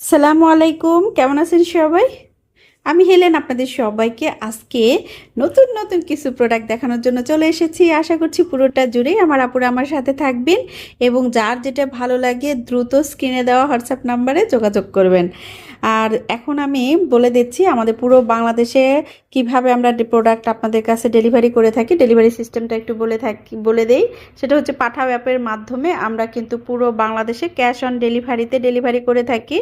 সালামু আলাইকুম, কেমন আছেন সবাই? আমি হেলেন আপনাদের সবাইকে আজকে নতুন নতুন কিছু প্রোডাক্ট দেখানোর জন্য চলে এসেছি। আশা করছি পুরোটা জুড়েই আমার আপুরা আমার সাথে থাকবেন এবং যার যেটা ভালো লাগে দ্রুত স্ক্রিনে দেওয়া হোয়াটসঅ্যাপ নাম্বারে যোগাযোগ করবেন। আর এখন আমি বলে দিচ্ছি আমাদের পুরো বাংলাদেশে কীভাবে আমরা প্রোডাক্ট আপনাদের কাছে ডেলিভারি করে থাকি। ডেলিভারি সিস্টেমটা একটু বলে থাকি, বলে দেই। সেটা হচ্ছে পাঠাও অ্যাপের মাধ্যমে আমরা কিন্তু পুরো বাংলাদেশে ক্যাশ অন ডেলিভারিতে ডেলিভারি করে থাকি।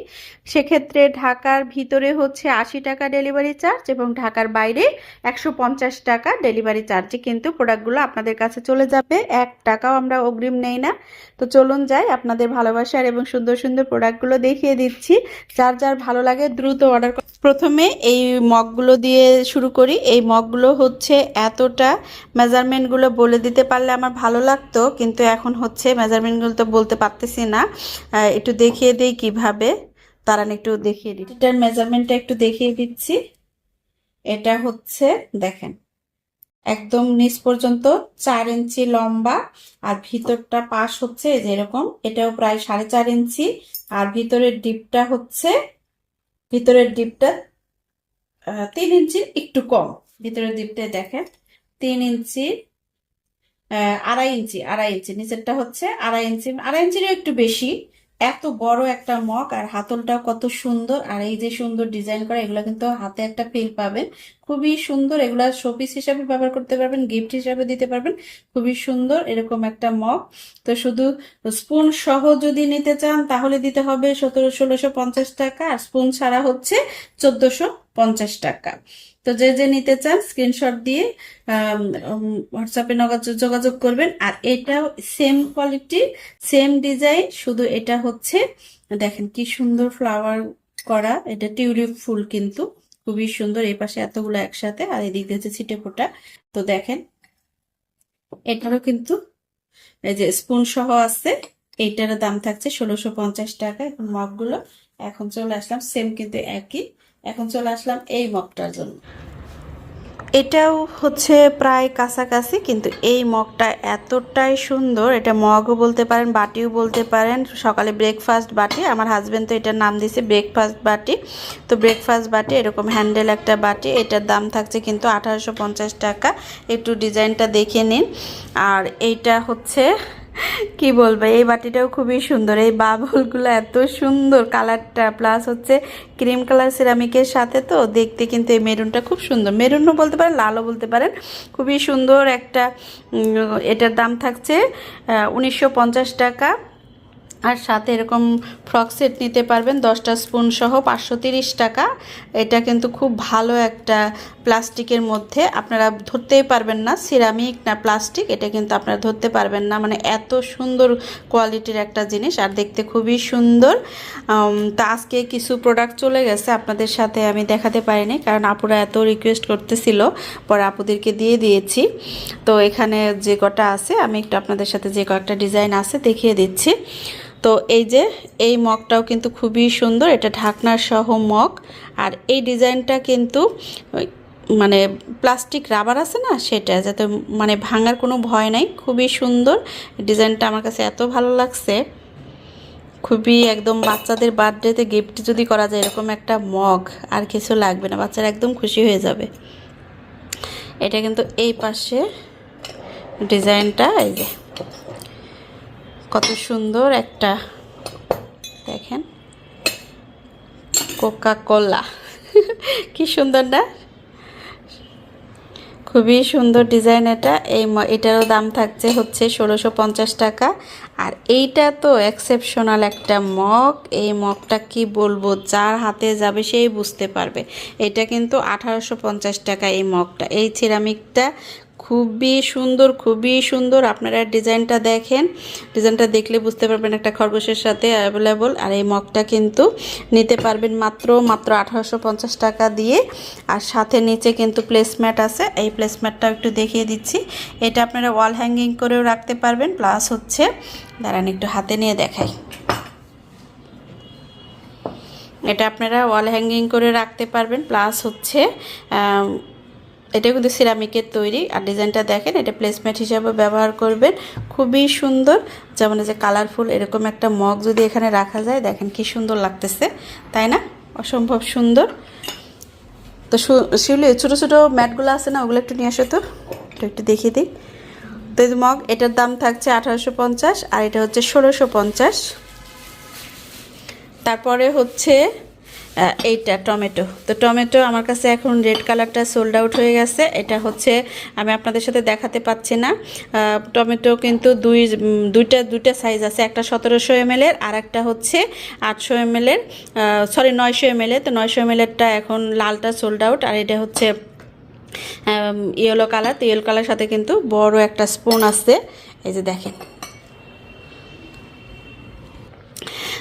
সেক্ষেত্রে ঢাকার ভিতরে হচ্ছে আশি টাকা ডেলিভারি চার্জ এবং ঢাকার বাইরে একশো পঞ্চাশ টাকা ডেলিভারি চার্জে কিন্তু প্রোডাক্টগুলো আপনাদের কাছে চলে যাবে। এক টাকাও আমরা অগ্রিম নেই না। তো চলুন যাই, আপনাদের ভালোবাসার এবং সুন্দর সুন্দর প্রোডাক্টগুলো দেখিয়ে দিচ্ছি। যার যার ভালো লাগে, দ্রুত অর্ডার প্রথমে এই মগগুলো দিয়ে শুরু করি। এই মগগুলো হচ্ছে এতটা মেজারমেন্টগুলো বলে দিতে পারলে আমার ভালো লাগতো, কিন্তু এখন হচ্ছে মেজারমেন্টগুলো তো বলতে পারতেছি না। একটু দেখিয়ে দিই কীভাবে। তারান একটু দেখিয়ে দিই। এটার মেজারমেন্টটা একটু দেখিয়ে দিচ্ছি। এটা হচ্ছে, দেখেন, একদম নিচ পর্যন্ত চার ইঞ্চি লম্বা, আর ভিতরটা পাশ হচ্ছে যেরকম এটাও প্রায় সাড়ে চার ইঞ্চি, আর ভিতরের ডিপটা হচ্ছে ভিতরের ডিপটা তিন ইঞ্চির একটু কম। ভিতরের ডিপটায় দেখেন, তিন ইঞ্চি আড়াই ইঞ্চি আড়াই ইঞ্চি, নিচেরটা হচ্ছে আড়াই ইঞ্চি, আড়াই ইঞ্চিরও একটু বেশি। এত বড় একটা মগ আর হাতলটাও কত সুন্দর। আর এই যে সুন্দর ডিজাইন করা, এগুলো কিন্তু হাতে একটা ফিল পাবেন। খুবই সুন্দর, এগুলা শোপিস হিসাবে ব্যবহার করতে পারবেন গিফট হিসাবে দিতে পারবেন। খুবই সুন্দর, এরকম একটা মগ। তো শুধু স্পুন সহ যদি নিতে চান, তাহলে দিতে হবে সতেরো, ষোলোশো পঞ্চাশ টাকা। আর স্পুন ছাড়া হচ্ছে চোদ্দশো পঞ্চাশ টাকা। তো যে যে নিতে চান স্ক্রিনশট দিয়ে হোয়াটসঅ্যাপে যোগাযোগ করবেন। আর এটাও সেম কোয়ালিটি সেম ডিজাইন শুধু এটা হচ্ছে, দেখেন কি সুন্দর ফ্লাওয়ার করা, এটা টিউলিপ ফুল কিন্তু, খুবই সুন্দর, এই পাশে এতগুলো একসাথে, আর এদিক দিয়ে হচ্ছে ছিটে ফোটা। তো দেখেন, এটারও কিন্তু এই যে স্পুন সহ আছে এইটার দাম থাকছে ষোলোশো পঞ্চাশ টাকা, এখন মগগুলো এখন চলে আসলাম সেম কিন্তু একই। এখন চলে আসলাম এই মগটার জন্য। এটাও হচ্ছে প্রায় কাছাকাছি, কিন্তু এই মগটা এতটাই সুন্দর, এটা মগও বলতে পারেন, বাটিও বলতে পারেন, সকালে ব্রেকফাস্ট বাটি, আমার হাজব্যান্ড তো এটার নাম দিয়েছে ব্রেকফাস্ট বাটি। তো ব্রেকফাস্ট বাটি, এরকম হ্যান্ডেল একটা বাটি, এটার দাম থাকছে কিন্তু আঠারোশো পঞ্চাশ টাকা, একটু ডিজাইনটা দেখে নিন। আর এইটা হচ্ছে কি বলব, এই বাটিটাও খুবই সুন্দর, এই বাবলগুলো এত সুন্দর কালারটা প্লাস হচ্ছে ক্রিম কালার সিরামিকের সাথে তো দেখতে কিন্তু এই মেরুনটা খুব সুন্দর। মেরুনও বলতে পারেন, লালও বলতে পারেন, খুবই সুন্দর একটা এটার দাম থাকছে উনিশশো পঞ্চাশ টাকা। আর সাথে এরকম ফ্রক সেট নিতে পারবেন দশটা স্পুন সহ পাঁচশো তিরিশ টাকা। এটা কিন্তু খুব ভালো একটা প্লাস্টিকের মধ্যে। আপনারা ধরতেই পারবেন না, সিরামিক না প্লাস্টিক, এটা কিন্তু আপনারা ধরতে পারবেন না। মানে এত সুন্দর কোয়ালিটির একটা জিনিস আর দেখতে খুবই সুন্দর। তা আজকে কিছু প্রোডাক্ট চলে গেছে আপনাদের সাথে আমি দেখাতে পারিনি, কারণ আপুরা এত রিকোয়েস্ট করতেছিল, পরে আপুদেরকে দিয়ে দিয়েছি। তো এখানে যে কটা আছে, আমি একটু আপনাদের সাথে যে কয়েকটা ডিজাইন আছে দেখিয়ে দিচ্ছি। তো এই যে, এই মগটাও কিন্তু খুবই সুন্দর। এটা ঢাকনার সহ মগ। আর এই ডিজাইনটা কিন্তু মানে প্লাস্টিক রাবার আছে না, সেটা যাতে মানে ভাঙার কোনো ভয় নাই। খুবই সুন্দর। ডিজাইনটা আমার কাছে এত ভালো লাগছে। খুবই একদম বাচ্চাদের বার্থডেতে গিফট যদি করা যায় এরকম একটা মগ, আর কিছু লাগবে না। বাচ্চারা একদম খুশি হয়ে যাবে। এটা কিন্তু এই পাশে ডিজাইনটা, এই যে। কত সুন্দর একটা, দেখেন কোকা কোলা কি সুন্দর না? খুবই সুন্দর ডিজাইন এটা। এই এটারও দাম থাকছে হচ্ছে ষোলোশো পঞ্চাশ টাকা। আর এইটা তো এক্সেপশনাল একটা মগ। এই মগটা কি বলব, যার হাতে যাবে সেই বুঝতে পারবে। এটা কিন্তু আঠারোশো পঞ্চাশ টাকা এই মগটা। এই সিরামিকটা খুবই সুন্দর খুবই সুন্দর। আপনারা ডিজাইনটা দেখেন। ডিজাইনটা দেখলে বুঝতে পারবেন একটা খরগোশের সাথে অ্যাভেলেবল আর এই মগটা কিন্তু নিতে পারবেন মাত্র মাত্র আঠারোশো পঞ্চাশ টাকা দিয়ে। আর সাথে নিচে কিন্তু প্লেসম্যাট আছে। এই প্লেসম্যাটটাও একটু দেখিয়ে দিচ্ছি। এটা আপনারা ওয়াল হ্যাঙ্গিং করেও রাখতে পারবেন। প্লাস হচ্ছে, দাঁড়ান একটু হাতে নিয়ে দেখাই। এটা আপনারা ওয়াল হ্যাঙ্গিং করে রাখতে পারবেন। প্লাস হচ্ছে এটা কিন্তু সিরামিকের তৈরি, আর ডিজাইনটা দেখেন, এটা প্লেসমেন্ট হিসাবে ব্যবহার করবেন। খুবই সুন্দর, যেমন যে কালারফুল এরকম একটা মগ যদি এখানে রাখা যায়, দেখেন কি সুন্দর লাগতেছে, তাই না? অসম্ভব সুন্দর। তো শিউলি, ছোটো ছোটো ম্যাটগুলো আছে না, ওগুলো একটু নিয়ে আসো তো। একটু দেখিয়ে দিই। তো এই মগ এটার দাম থাকছে আঠারোশো পঞ্চাশ, আর এটা হচ্ছে ষোলোশো তারপরে হচ্ছে এইটা টমেটো। তো টমেটো আমার কাছে এখন রেড কালারটা সোল্ড আউট হয়ে গেছে। এটা হচ্ছে, আমি আপনাদের সাথে দেখাতে পাচ্ছি না। টমেটো কিন্তু দুই দুইটা দুইটা সাইজ আছে। একটা সতেরোশো এমএলের আর একটা হচ্ছে আটশো এমএলের সরি নয়শো এমএলের তো নয়শো এমএলেরটা এখন লালটা সোল্ড আউট আর এটা হচ্ছে ইয়েলো কালার তো ইয়েলো কালার সাথে কিন্তু বড় একটা স্পুন আছে। এই যে দেখেন।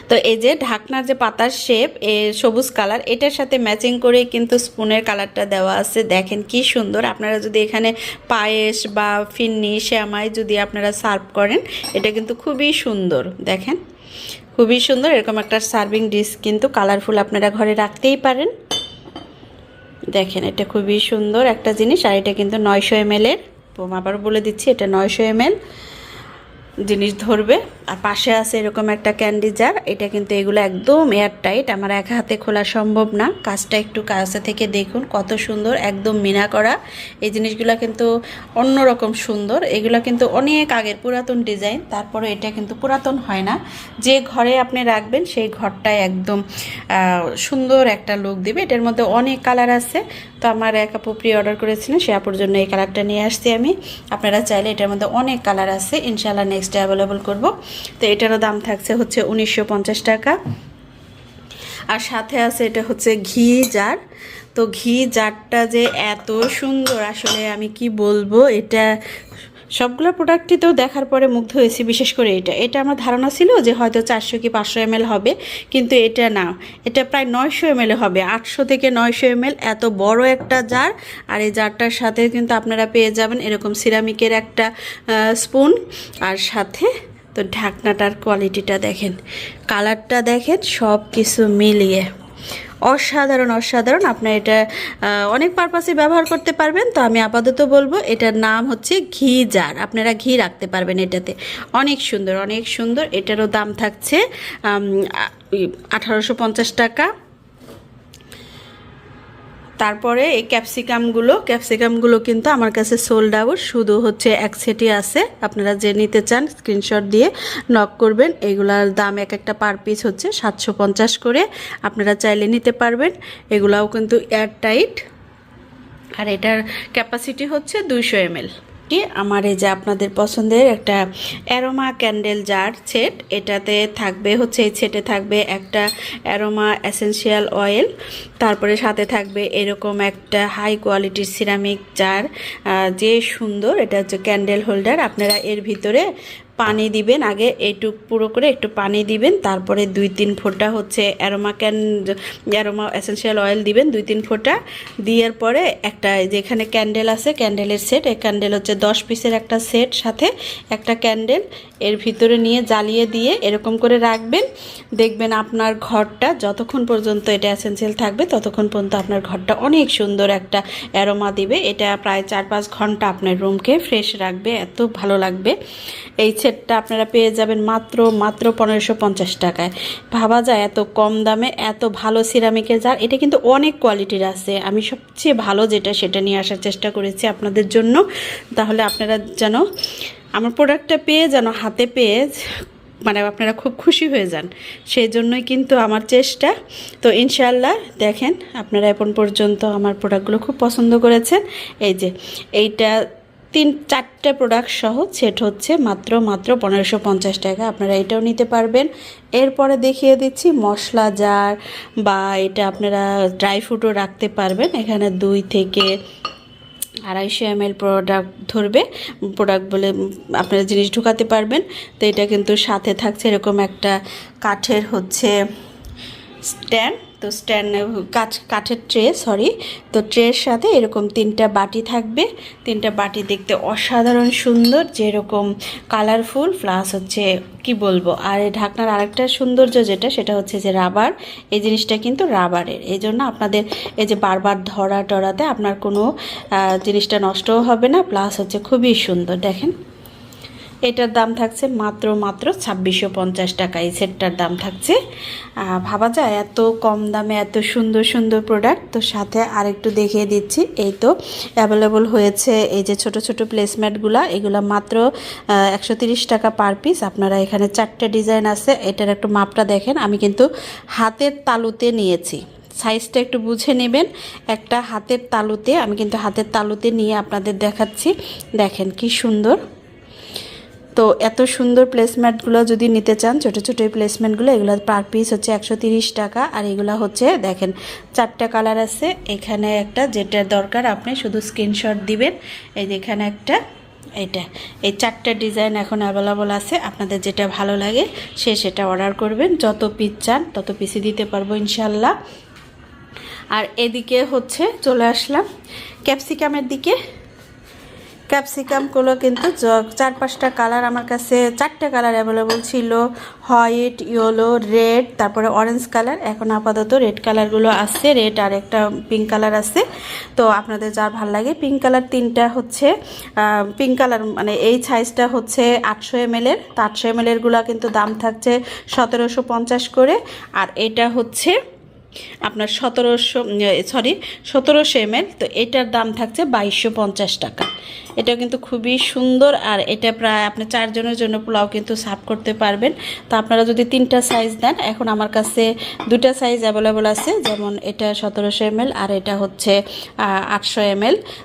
তো এই যে ঢাকনার যে পাতার শেপ এ সবুজ কালার এটার সাথে ম্যাচিং করে কিন্তু স্পুনের কালারটা দেওয়া আছে। দেখেন কি সুন্দর। আপনারা যদি এখানে পায়েস বা ফিন্নি শ্যামাই যদি আপনারা সার্ভ করেন, এটা কিন্তু খুবই সুন্দর। দেখেন, খুবই সুন্দর। এরকম একটা সার্ভিং ডিশ কিন্তু কালারফুল আপনারা ঘরে রাখতেই পারেন। দেখেন, এটা খুবই সুন্দর একটা জিনিস। আর এটা কিন্তু নয়শো এম এমএলের আবার বলে দিচ্ছি, এটা নয়শো এমএল জিনিস ধরবে। আর পাশে আছে এরকম একটা ক্যান্ডি জার এটা কিন্তু এগুলো একদম এয়ার টাইট আমার এক হাতে খোলা সম্ভব না। কাজটা একটু কাছে থেকে দেখুন, কত সুন্দর, একদম মিনা করা। এই জিনিসগুলো কিন্তু অন্যরকম সুন্দর। এগুলো কিন্তু অনেক আগের পুরাতন ডিজাইন তারপরে এটা কিন্তু পুরাতন হয় না। যে ঘরে আপনি রাখবেন, সেই ঘরটায় একদম সুন্দর একটা লুক দিবে। এটার মধ্যে অনেক কালার আছে। তো আমার এক আপু প্রি অর্ডার করেছিলেন, সে আপুর জন্য এই কালারটা নিয়ে আসছি আমি। আপনারা চাইলে এটার মধ্যে অনেক কালার আছে। ইনশাল্লাহ নেক্সট ডে অ্যাভেলেবল করব। তো এটারও দাম থাকছে হচ্ছে উনিশশো পঞ্চাশ টাকা। আর সাথে আছে এটা হচ্ছে ঘি জার। তো ঘি জারটা যে এত সুন্দর আসলে আমি কি বলব? এটা সবগুলো প্রোডাক্টই তো দেখার পরে মুগ্ধ হয়েছি বিশেষ করে এটা। এটা আমার ধারণা ছিল যে হয়তো চারশো কি পাঁচশো এম হবে, কিন্তু এটা না। এটা প্রায় নয়শো এম হবে। আটশো থেকে নয়শো এম এত বড় একটা জার আর এই জারটার সাথে কিন্তু আপনারা পেয়ে যাবেন এরকম সিরামিকের একটা স্পুন আর সাথে তো ঢাকনাটার কোয়ালিটিটা দেখেন। কালারটা দেখেন সব কিছু মিলিয়ে। অসাধারণ অসাধারণ। আপনার এটা অনেক পারপাসে ব্যবহার করতে পারবেন। তো আমি আপাতত বলব, এটার নাম হচ্ছে ঘি জার। আপনারা ঘি রাখতে পারবেন এটাতে। অনেক সুন্দর অনেক সুন্দর। এটারও দাম থাকছে আঠারোশো পঞ্চাশ টাকা। তারপরে এই ক্যাপসিকামগুলো ক্যাপসিকামগুলো কিন্তু আমার কাছে সোল্ড আউট শুধু হচ্ছে এক সেটি আছে। আপনারা যে নিতে চান স্ক্রিনশট দিয়ে নক করবেন। এগুলার দাম এক একটা পার পিস হচ্ছে সাতশো পঞ্চাশ করে। আপনারা চাইলে নিতে পারবেন। এগুলাও কিন্তু এয়ার টাইট আর এটার ক্যাপাসিটি হচ্ছে দুইশো এমএল। কি আমার এই যে আপনাদের পছন্দের একটা অ্যারোমা ক্যান্ডেল জার সেট। এটাতে থাকবে হচ্ছে, এই সেটে থাকবে একটা অ্যারোমা এসেনশিয়াল অয়েল, তারপরে সাথে থাকবে এরকম একটা হাই কোয়ালিটির সিরামিক জার। যে সুন্দর, এটা হচ্ছে ক্যান্ডেল হোল্ডার। আপনারা এর ভিতরে পানি দিবেন, আগে এইটুক পুরো করে একটু পানি দিবেন, তারপরে দুই তিন ফোঁটা হচ্ছে aroma can aroma essential oil দিবেন দুই তিন ফোঁটা, দেওয়ার পরে একটা যেখানে ক্যান্ডেল আছে ক্যান্ডেলের সেট এই ক্যান্ডেল হচ্ছে দশ পিসের একটা সেট সাথে একটা ক্যান্ডেল এর ভিতরে নিয়ে জ্বালিয়ে দিয়ে এরকম করে রাখবেন, দেখবেন আপনার ঘরটা যতক্ষণ পর্যন্ত এটা এসেন্সিয়াল থাকবে, ততক্ষণ পর্যন্ত আপনার ঘরটা অনেক সুন্দর একটা অ্যারোমা দিবে, এটা প্রায় চার পাঁচ ঘণ্টা আপনার রুমকে ফ্রেশ রাখবে, এত ভালো লাগবে। এই সেটটা আপনারা পেয়ে যাবেন মাত্র মাত্র পনেরোশো পঞ্চাশ টাকায়। ভাবা যায় এত কম দামে, এত ভালো সিরামিকের জার এটা কিন্তু অনেক কোয়ালিটির আছে। আমি সবচেয়ে ভালো যেটা, সেটা নিয়ে আসার চেষ্টা করেছি আপনাদের জন্য। তাহলে আপনারা যেন আমার প্রোডাক্টটা পেয়ে যেন হাতে পেয়ে মানে আপনারা খুব খুশি হয়ে যান। সেই জন্যই কিন্তু আমার চেষ্টা। তো ইনশাল্লাহ দেখেন, আপনারা এখন পর্যন্ত আমার প্রোডাক্টগুলো খুব পছন্দ করেছেন। এই যে, এইটা তিন, চারটে প্রোডাক্ট সহ সেট হচ্ছে মাত্র মাত্র পনেরোশো পঞ্চাশ টাকা। আপনারা এটাও নিতে পারবেন। এরপরে দেখিয়ে দিচ্ছি মশলা জার বা এটা আপনারা ড্রাই ফ্রুটও রাখতে পারবেন। এখানে দুই থেকে আড়াইশো এম প্রোডাক্ট ধরবে। প্রোডাক্ট বলে আপনারা জিনিস ঢুকাতে পারবেন। তো এটা কিন্তু সাথে থাকছে এরকম একটা কাঠের হচ্ছে স্ট্যান্ড তো স্ট্যান্ড কাঠ কাঠের ট্রে সরি তো ট্রের সাথে এরকম তিনটা বাটি থাকবে। তিনটা বাটি দেখতে অসাধারণ সুন্দর, যেরকম কালারফুল প্লাস হচ্ছে, কি বলব, আর এই ঢাকনার আরেকটা সৌন্দর্য যেটা, সেটা হচ্ছে যে রাবার এই জিনিসটা কিন্তু রাবারের এই জন্য আপনাদের এই যে বারবার ধরা টরাতে আপনার কোনো জিনিসটা নষ্টও হবে না প্লাস হচ্ছে খুবই সুন্দর, দেখেন। এটার দাম থাকছে মাত্র মাত্র ছাব্বিশশো পঞ্চাশ টাকা। এই সেটটার দাম থাকছে। ভাবা যায় এত কম দামে এত সুন্দর সুন্দর প্রোডাক্ট তো সাথে আরেকটু দেখিয়ে দিচ্ছি। এই তো অ্যাভেলেবল হয়েছে এই যে ছোট ছোট প্লেসম্যাটগুলা এগুলো মাত্র একশো টাকা পার পিস আপনারা এখানে চারটে ডিজাইন আছে। এটার একটু মাপটা দেখেন। আমি কিন্তু হাতের তালুতে নিয়েছি। সাইজটা একটু বুঝে নেবেন। একটা হাতের তালুতে, আমি কিন্তু হাতের তালুতে নিয়ে আপনাদের দেখাচ্ছি। দেখেন কি সুন্দর। তো এত সুন্দর প্লেসমেন্টগুলো যদি নিতে চান, ছোটো ছোটো এই প্লেসমেন্টগুলো এগুলো পার পিস হচ্ছে একশো টাকা আর এগুলো হচ্ছে দেখেন চারটা কালার আছে। এখানে একটা যেটা দরকার আপনি শুধু স্ক্রিনশট দিবেন। এই যে এখানে একটা এটা এই চারটা ডিজাইন এখন অ্যাভেলেবল আছে। আপনাদের যেটা ভালো লাগে সে সেটা অর্ডার করবেন। যত পিস চান, তত পিসি দিতে পারব ইনশাল্লাহ আর এদিকে হচ্ছে চলে আসলাম। ক্যাপসিকামের দিকে। ক্যাপসিকামগুলো কিন্তু চার পাঁচটা কালার আমার কাছে চারটে কালার অ্যাভেলেবল ছিল। হোয়াইট ইয়েলো রেড তারপরে অরেঞ্জ কালার এখন আপাতত রেড কালারগুলো আছে রেড আর একটা পিঙ্ক কালার আছে। তো আপনাদের যার ভালো লাগে পিঙ্ক কালার তিনটা হচ্ছে পিঙ্ক কালার মানে এই সাইজটা হচ্ছে আটশো এম এর। তো আটশো এম এরগুলো কিন্তু দাম থাকছে সতেরোশো পঞ্চাশ করে। আর এটা হচ্ছে আপনার সতেরোশো সরি সতেরোশো এম তো এটার দাম থাকছে বাইশশো পঞ্চাশ টাকা। এটা কিন্তু খুবই সুন্দর আর এটা প্রায় আপনি চারজনের জন্য পোলাও কিন্তু সার্ভ করতে পারবেন। তো আপনারা যদি তিনটা সাইজ দেন এখন আমার কাছে দুটা সাইজ অ্যাভেলেবল আছে, যেমন এটা সতেরোশো এম আর এটা হচ্ছে আটশো এম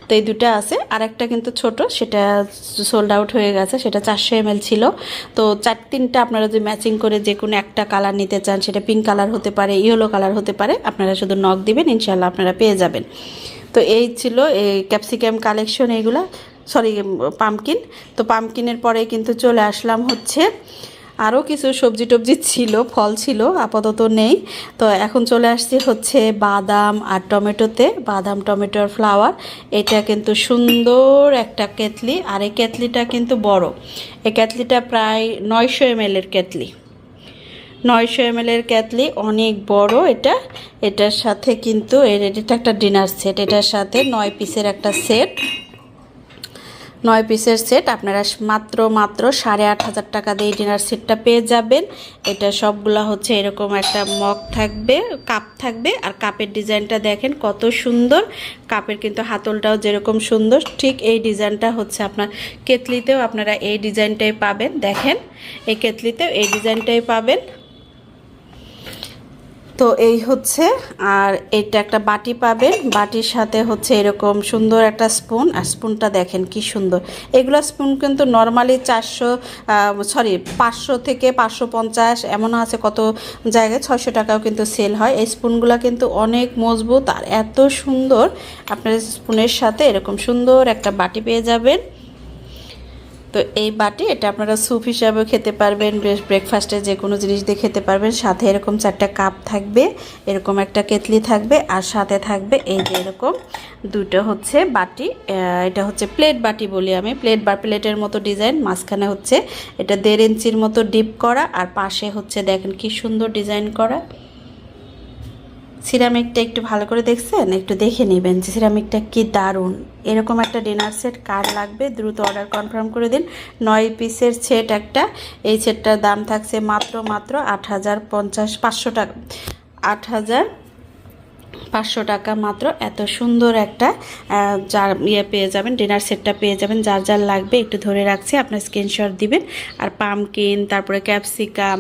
তো এই দুটো আছে। আর একটা কিন্তু ছোট, সেটা সোল্ড আউট হয়ে গেছে, সেটা চারশো এম ছিল। তো চার, তিনটা আপনারা যদি ম্যাচিং করে যে কোনো একটা কালার নিতে চান, সেটা পিঙ্ক কালার হতে পারে ইয়েলো কালার হতে পারে, আপনারা শুধু নখ দিবেন ইনশাল্লাহ আপনারা পেয়ে যাবেন। তো এই ছিল এই ক্যাপসিকাম কালেকশন এইগুলা সরি পামকিন তো পামকিনের পরে কিন্তু চলে আসলাম হচ্ছে আরও কিছু সবজি টবজি ছিল, ফল ছিল, আপাতত নেই। তো এখন চলে আসছি হচ্ছে বাদাম আর টমেটোতে, বাদাম টমেটোর ফ্লাওয়ার এটা কিন্তু সুন্দর একটা কেতলি আর এই কেতলিটা কিন্তু বড়। এই কেতলিটা প্রায় নয়শো এম এর কেতলি নয়শো এম এর ক্যাতলি অনেক বড় এটা। এটার সাথে কিন্তু এটা একটা ডিনার সেট এটার সাথে নয় পিসের একটা সেট নয় পিসের সেট। আপনারা মাত্র মাত্র সাড়ে আট হাজার টাকা দিয়ে ডিনার সেটটা পেয়ে যাবেন। এটা সবগুলা হচ্ছে এরকম একটা মগ থাকবে, কাপ থাকবে। আর কাপের ডিজাইনটা দেখেন কত সুন্দর। কাপের কিন্তু হাতলটাও যেরকম সুন্দর, ঠিক এই ডিজাইনটা হচ্ছে আপনার কেতলিতেও আপনারা এই ডিজাইনটাই পাবেন। দেখেন, এই কেতলিতেও এই ডিজাইনটাই পাবেন। তো এই হচ্ছে, আর এটা একটা বাটি পাবেন। বাটির সাথে হচ্ছে এরকম সুন্দর একটা স্পুন, আর স্পুনটা দেখেন কি সুন্দর। এগুলো স্পুন কিন্তু নর্মালি চারশো সরি পাঁচশো থেকে পাঁচশো পঞ্চাশ এমনও আছে কত জায়গায়, ছয়শো টাকাও কিন্তু সেল হয়। এই স্পুনগুলো কিন্তু অনেক মজবুত আর এত সুন্দর। আপনার স্পুনের সাথে এরকম সুন্দর একটা বাটি পেয়ে যাবেন। তো এই বাটি, এটা আপনারা স্যুপ হিসাবেও খেতে পারবেন ব্রেকফাস্টে যে কোনো জিনিস দিয়ে খেতে পারবেন। সাথে এরকম চারটা কাপ থাকবে, এরকম একটা কেতলি থাকবে, আর সাথে থাকবে এই যে এরকম দুটো হচ্ছে বাটি। এটা হচ্ছে প্লেট বাটি বলি আমি। প্লেট বা প্লেটের মতো ডিজাইন মাঝখানে হচ্ছে এটা দেড় ইঞ্চির মতো ডিপ করা, আর পাশে হচ্ছে দেখেন কি সুন্দর ডিজাইন করা। সিরামিকটা একটু ভালো করে দেখছেন? একটু দেখে নেবেন যে সিরামিকটা কি দারুণ। এরকম একটা ডিনার সেট কার লাগবে? দ্রুত অর্ডার কনফার্ম করে দিন। নয় পিসের সেট একটা। এই সেটটার দাম থাকছে মাত্র মাত্র আট হাজার পঞ্চাশ, পাঁচশো টাকা। আট হাজার পাঁচশো টাকা মাত্র। এত সুন্দর একটা যার ইয়ে পেয়ে যাবেন ডিনার সেটটা পেয়ে যাবেন, যার যার লাগবে একটু ধরে রাখছি, আপনার স্ক্রিনশট দিবেন। আর পামকিন তারপরে ক্যাপসিকাম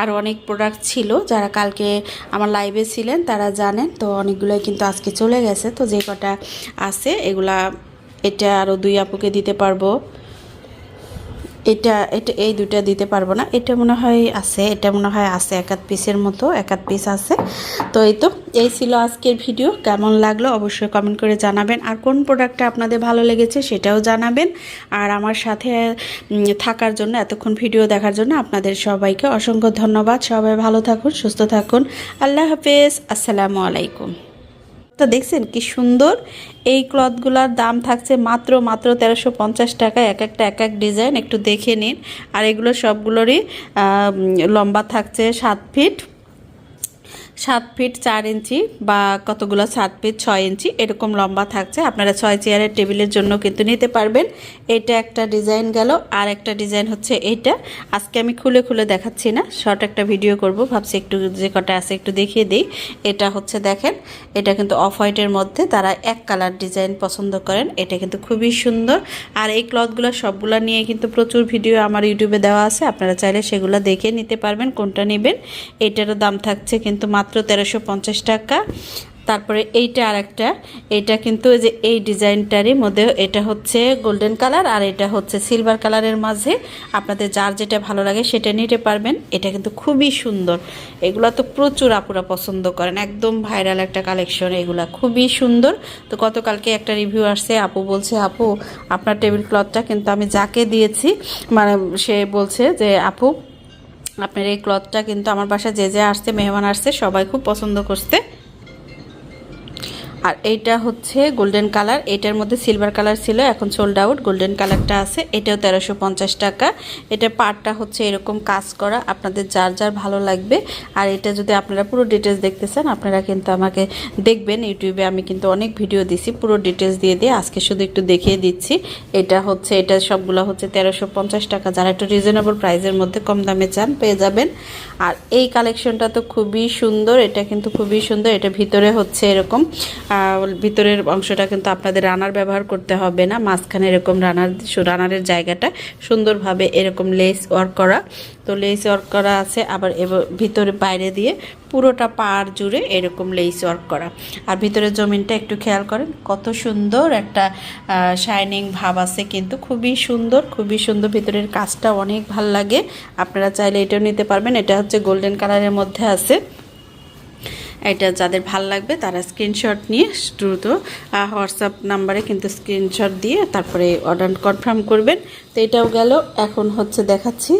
আর অনেক প্রোডাক্ট ছিল, যারা কালকে আমার লাইভে ছিলেন, তারা জানেন, তো অনেকগুলোই কিন্তু আজকে চলে গেছে। তো যে কটা আছে, এগুলা এটা আরও দুই আপুকে দিতে পারব। এটা এটা, এই দুইটা দিতে পারব না। এটা মনে হয় আছে, এটা মনে হয় আছে, এক আধ পিসের মতো, এক আধ পিস আছে। তো এই তো, এই ছিল আজকের ভিডিও। কেমন লাগল অবশ্যই কমেন্ট করে জানাবেন। আর কোন প্রোডাক্টটা আপনাদের ভালো লেগেছে সেটাও জানাবেন। আর আমার সাথে থাকার জন্য, এতক্ষণ ভিডিও দেখার জন্য আপনাদের সবাইকে অসংখ্য ধন্যবাদ। সবাই ভালো থাকুন, সুস্থ থাকুন। আল্লাহ হাফেজ। আসসালামু আলাইকুম। তো দেখছেন? কি সুন্দর। এই ক্লথগুলার দাম থাকছে মাত্র মাত্র তেরোশো পঞ্চাশ টাকা এক একটা, এক এক ডিজাইন। একটু দেখে নিন। আর এগুলো সবগুলোরই লম্বা থাকছে সাত ফিট। সাত ফিট চার ইঞ্চি বা কতগুলো সাত ফিট ছয় ইঞ্চি এরকম লম্বা থাকছে। আপনারা ছয় চেয়ারের টেবিলের জন্য কিন্তু নিতে পারবেন। এটা একটা ডিজাইন গেল। আর একটা ডিজাইন হচ্ছে এইটা। আজকে আমি খুলে খুলে দেখাচ্ছি না। শর্ট একটা ভিডিও করব। ভাবছি একটু যে কটা আছে একটু দেখিয়ে দিই। এটা হচ্ছে দেখেন, এটা কিন্তু অফ হোয়াইটের মধ্যে। তারা এক কালার ডিজাইন পছন্দ করেন। এটা কিন্তু খুবই সুন্দর। আর এই ক্লথগুলো সবগুলো নিয়ে কিন্তু প্রচুর ভিডিও আমার ইউটিউবে দেওয়া আছে। আপনারা চাইলে সেগুলো দেখে নিতে পারবেন, কোনটা নেবেন। এটারও দাম থাকছে কিন্তু মাত্র তেরোশো পঞ্চাশ টাকা। তারপরে এইটা আর একটা এটা কিন্তু যে এই ডিজাইনটারই মধ্যে এটা হচ্ছে গোল্ডেন কালার আর এটা হচ্ছে সিলভার কালারের মাঝে। আপনাদের যার যেটা ভালো লাগে সেটা নিতে পারবেন। এটা কিন্তু খুবই সুন্দর। এগুলো তো প্রচুর আপুরা পছন্দ করেন। একদম ভাইরাল একটা কালেকশন এগুলা। খুবই সুন্দর। তো গতকালকে একটা রিভিউ আসছে। আপু বলছে, আপু, আপনার টেবিল ক্লথটা কিন্তু আমি যাকে দিয়েছি মানে সে বলছে যে, আপু আপনার এই ক্লথটা কিন্তু আমার বাসায় যে যে আসছে, মেহমান আসছে, সবাই খুব পছন্দ করছে। আর এইটা হচ্ছে গোল্ডেন কালার এটার মধ্যে সিলভার কালার ছিল, এখন সোল্ড আউট গোল্ডেন কালারটা আছে, এটাও তেরোশো টাকা। এটা পার্টটা হচ্ছে এরকম কাজ করা, আপনাদের যার যার ভালো লাগবে। আর এটা যদি আপনারা পুরো ডিটেলস দেখতে চান, আপনারা কিন্তু আমাকে দেখবেন, ইউটিউবে আমি কিন্তু অনেক ভিডিও দিছি, পুরো ডিটেলস দিয়ে দিয়ে আজকে শুধু একটু দেখিয়ে দিচ্ছি। এটা হচ্ছে, এটা সবগুলো হচ্ছে তেরোশো টাকা, যারা একটু রিজনেবল প্রাইসের মধ্যে কম দামে চান, পেয়ে যাবেন। আর এই কালেকশনটা তো খুবই সুন্দর, এটা কিন্তু খুবই সুন্দর, এটা ভিতরে হচ্ছে এরকম ভিতরের অংশটা কিন্তু আপনাদের রানার ব্যবহার করতে হবে না। মাঝখানে এরকম রানার রানারের জায়গাটা সুন্দরভাবে এরকম লেস ওয়ার্ক করা। তো লেস ওয়ার্ক করা আছে, আবার ভিতরে বাইরে দিয়ে পুরোটা পাড় জুড়ে এরকম লেস ওয়ার্ক করা। আর ভিতরের জমিনটা একটু খেয়াল করেন, কত সুন্দর একটা শাইনিং ভাব আছে কিন্তু খুবই সুন্দর খুবই সুন্দর। ভিতরের কাজটা অনেক ভালো লাগে। আপনারা চাইলে এটাও নিতে পারবেন। এটা হচ্ছে গোল্ডেন কালারের মধ্যে আছে। এটা যাদের ভালো লাগবে তারা স্ক্রিনশট নিয়ে দ্রুত হোয়াটসঅ্যাপ নাম্বারে কিন্তু স্ক্রিনশট দিয়ে তারপরে অর্ডার কনফার্ম করবেন। তো এটাও গেল। এখন হচ্ছে দেখাচ্ছি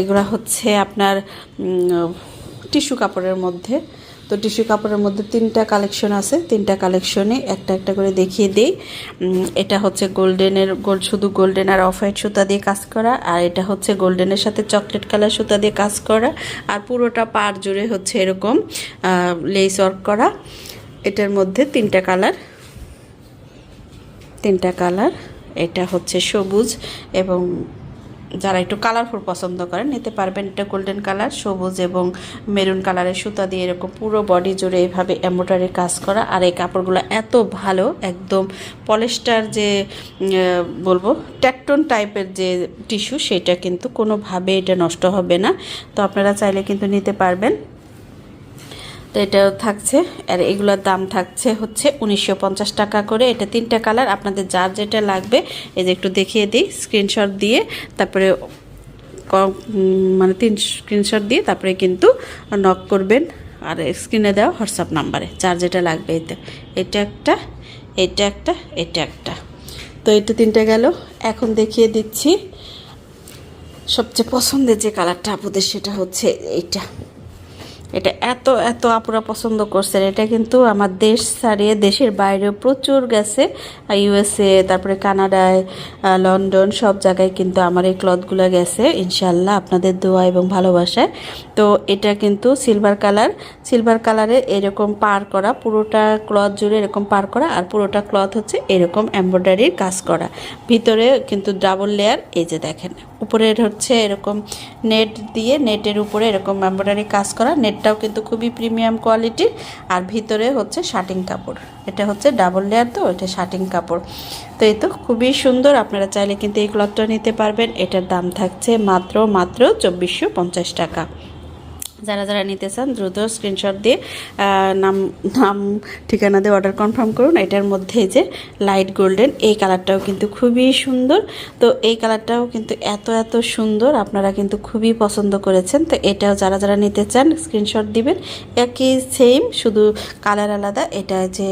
এগুলো হচ্ছে আপনার টিস্যু কাপড়ের মধ্যে। তো টিস্যু কাপড়ের মধ্যে তিনটা কালেকশন আছে। তিনটা কালেকশনে একটা একটা করে দেখিয়ে দিই। এটা হচ্ছে গোল্ডেনের গোল্ড শুধু গোল্ডেন আর অফ হোয়াইট সুতা দিয়ে কাজ করা। আর এটা হচ্ছে গোল্ডেনের সাথে চকলেট কালার সুতা দিয়ে কাজ করা। আর পুরোটা পার জুড়ে হচ্ছে এরকম লেস ওয়ার্ক করা। এটার মধ্যে তিনটা কালার। তিনটা কালার। এটা হচ্ছে সবুজ এবং যারা একটু কালারফুল পছন্দ করেন, নিতে পারবেন এটা গোল্ডেন কালার সবুজ এবং মেরুন কালারের সুতা দিয়ে এরকম পুরো বডি জুড়ে এভাবে এম্ব্রয়ডারি কাজ করা। আর এই কাপড়গুলো এত ভালো, একদম পলিস্টার যে বলব ট্যাকটন টাইপের যে টিস্যু সেটা কিন্তু কোনোভাবে এটা নষ্ট হবে না। তো আপনারা চাইলে কিন্তু নিতে পারবেন। তো এটাও থাকছে। আর এগুলোর দাম থাকছে হচ্ছে উনিশশো পঞ্চাশ টাকা করে। এটা তিনটা কালার। আপনাদের যার যেটা লাগবে, এই যে একটু দেখিয়ে দিই স্ক্রিনশট দিয়ে, তারপরে মানে তিন স্ক্রিনশট দিয়ে তারপরে কিন্তু নক করবেন। আর স্ক্রিনে দেওয়া হোয়াটসঅ্যাপ নাম্বারে যার যেটা লাগবে এতে এটা একটা এটা একটা এটা একটা। তো এটা তিনটা গেল। এখন দেখিয়ে দিচ্ছি, সবচেয়ে পছন্দের যে কালারটা আপুদের সেটা হচ্ছে এইটা। এটা এত এত আপুরা পছন্দ করছেন। এটা কিন্তু আমার দেশ ছাড়িয়ে দেশের বাইরেও প্রচুর গেছে। ইউএসএ তারপরে কানাডায় লন্ডন, সব জায়গায় কিন্তু আমার এই ক্লথগুলো গেছে। ইনশাল্লাহ আপনাদের দোয়া এবং ভালোবাসায়। তো এটা কিন্তু সিলভার কালার। সিলভার কালারে এরকম পার করা, পুরোটা ক্লথ জুড়ে এরকম পার করা আর পুরোটা ক্লথ হচ্ছে এরকম এমব্রয়ডারির কাজ করা। ভিতরে কিন্তু ডাবল লেয়ার, এই যে দেখেন। উপরের হচ্ছে এরকম নেট দিয়ে, নেটের উপরে এরকম এমব্রয়ডারি কাজ করা নেটটাও কিন্তু খুবই প্রিমিয়াম কোয়ালিটির আর ভিতরে হচ্ছে শাটিং কাপড়। এটা হচ্ছে ডাবল লেয়ার তো, এটা শাটিং কাপড়। তো এই তো খুবই সুন্দর, আপনারা চাইলে কিন্তু এই ক্লথটা নিতে পারবেন। এটার দাম থাকছে মাত্র মাত্র চব্বিশশো টাকা। যারা যারা নিতে চান দ্রুত স্ক্রিনশট দিয়ে নাম নাম, ঠিকানা দিয়ে অর্ডার কনফার্ম করুন। এটার মধ্যে যে লাইট গোল্ডেন এই কালারটাও কিন্তু খুবই সুন্দর। তো এই কালারটাও কিন্তু এত এত সুন্দর, আপনারা কিন্তু খুবই পছন্দ করেছেন। তো এটাও যারা যারা নিতে চান স্ক্রিনশট দিবেন। একই সেম শুধু কালার আলাদা, এটা যে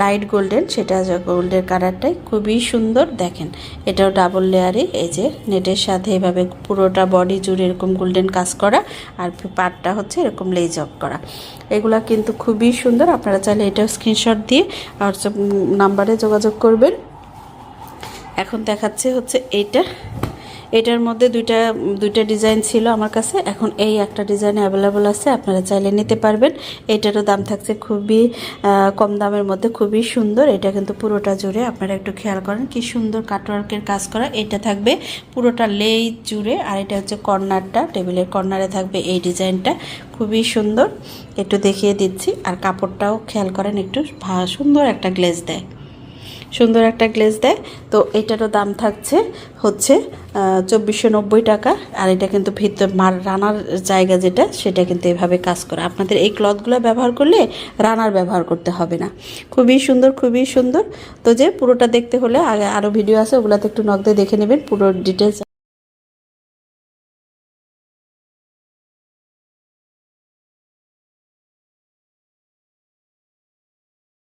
লাইট গোল্ডেন, সেটা গোল্ডের কালারটাই খুবই সুন্দর, দেখেন। এটাও ডাবল লেয়ারে, এই যে নেটের সাথে এভাবে পুরোটা বডি জুড়ে এরকম গোল্ডেন কাজ করা, আর পাটটা হচ্ছে এরকম লেজ অফ করা। এগুলা কিন্তু খুবই সুন্দর, আপনারা চাইলে এটাও স্ক্রিনশট দিয়ে হোয়াটসঅ্যাপ নাম্বারে যোগাযোগ করবেন। এখন দেখাচ্ছে হচ্ছে এইটা এটার মধ্যে দুইটা দুইটা ডিজাইন ছিল আমার কাছে। এখন এই একটা ডিজাইন অ্যাভেলেবল আছে, আপনারা চাইলে নিতে পারবেন। এটারও দাম থাকছে খুবই কম দামের মধ্যে, খুবই সুন্দর। এটা কিন্তু পুরোটা জুড়ে আপনারা একটু খেয়াল করেন কি সুন্দর কাটওয়ার্কের কাজ করা। এটা থাকবে পুরোটা লেই জুড়ে, আর এটা হচ্ছে কর্নারটা, টেবিলের কর্নারে থাকবে এই ডিজাইনটা। খুবই সুন্দর। একটু দেখিয়ে দিচ্ছি। আর কাপড়টাও খেয়াল করেন, একটু সুন্দর একটা গ্লেজ দেয়। সুন্দর একটা গ্লেজ দেয়। তো এটারও দাম থাকছে হচ্ছে চব্বিশশো নব্বই টাকা। আর এটা কিন্তু ভিতর মার রানার জায়গা যেটা, সেটা কিন্তু এভাবে কাজ করে। আপনাদের এই ক্লথগুলো ব্যবহার করলে রানার ব্যবহার করতে হবে না। খুবই সুন্দর খুবই সুন্দর। তো যে পুরোটা দেখতে হলে আগে আরও ভিডিও আছে, ওগুলোতে একটু নগদে দেখে নেবেন, পুরো ডিটেলস